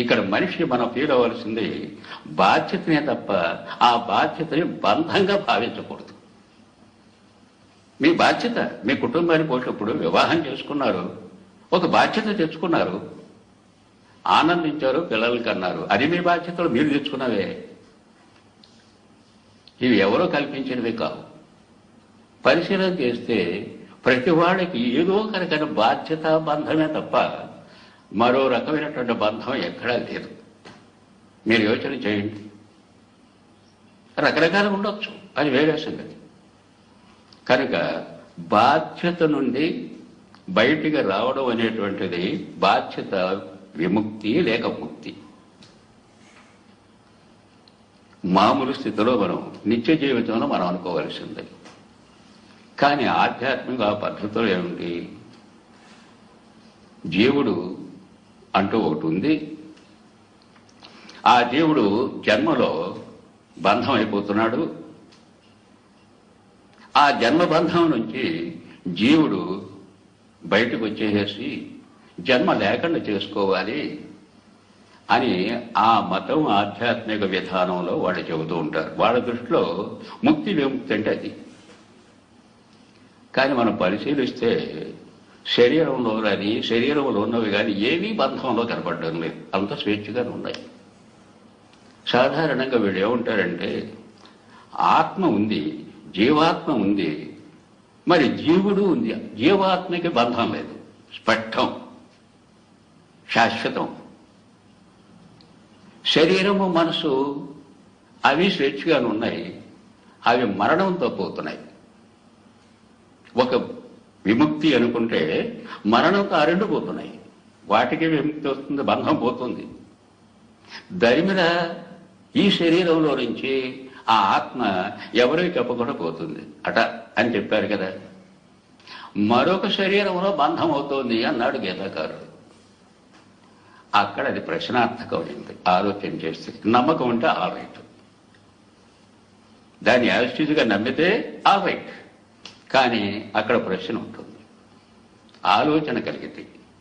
ఇక్కడ మనిషి మనం ఫీల్ అవ్వాల్సింది బాధ్యతనే తప్ప ఆ బాధ్యతని బంధంగా భావించకూడదు. మీ బాధ్యత మీ కుటుంబాన్ని పోసినప్పుడు వివాహం చేసుకున్నారు ఒక బాధ్యత తెచ్చుకున్నారు ఆనందించారు పిల్లలకి అన్నారు అది మీ బాధ్యతలు మీరు తెచ్చుకున్నవే. ఇవి ఎవరో కల్పించినవి కావు. పరిశీలన చేస్తే ప్రతి వాడికి ఏదో కనుక బాధ్యత బంధమే తప్ప మరో రకమైనటువంటి బంధం ఎక్కడా లేదు. మీరు యోచన చేయండి. రకరకాలుగా ఉండొచ్చు. అది వేరే సంగతి. కనుక బాధ్యత నుండి బయటికి రావడం అనేటువంటిది బాధ్యత విముక్తి లేక ముక్తి. మామూలు స్థితిలో మనం నిత్య జీవితంలో మనం అనుకోవలసింది. కానీ ఆధ్యాత్మిక పద్ధతులు ఏమిటి? జీవుడు అంటూ ఒకటి ఉంది ఆ జీవుడు జన్మలో బంధం అయిపోతున్నాడు ఆ జన్మబంధం నుంచి జీవుడు బయటకు వచ్చేసేసి జన్మ లేకుండా చేసుకోవాలి అని ఆ మతం ఆధ్యాత్మిక విధానంలో వాళ్ళు చెబుతూ ఉంటారు. వాళ్ళ దృష్టిలో ముక్తి విముక్తి అంటే అది. కానీ మనం పరిశీలిస్తే శరీరంలో కానీ శరీరంలో ఉన్నవి కానీ ఏమీ బంధంలో కనపడడం లేదు. అంత స్వేచ్ఛగానే ఉన్నాయి. సాధారణంగా వీళ్ళు ఏమంటారంటే ఆత్మ ఉంది జీవాత్మ ఉంది మరి జీవుడు ఉంది. జీవాత్మకి బంధం లేదు. స్పష్టం. శాశ్వతం. శరీరము మనసు అవి స్వేచ్ఛగానే ఉన్నాయి. అవి మరణంతో పోతున్నాయి. ఒక విముక్తి అనుకుంటే మరణంతో ఆ రెండు పోతున్నాయి. వాటికి విముక్తి వస్తుంది బంధం పోతుంది. దరిమిర ఈ శరీరంలో నుంచి ఆ ఆత్మ ఎవరికి చెప్పకుండా పోతుంది. అట అని చెప్పారు కదా. మరొక శరీరంలో బంధం అవుతోంది అన్నాడు గీతాకారుడు. అక్కడ అది ప్రశ్నార్థకమైంది ఆలోచన చేస్తే నమ్మకం ఉంటే ఆల్ రైట్. దాన్ని యాజిటీజ్గా నమ్మితే ఆల్ రైట్. కానీ అక్కడ ప్రశ్న ఉంటుంది. ఆలోచన కలిగితే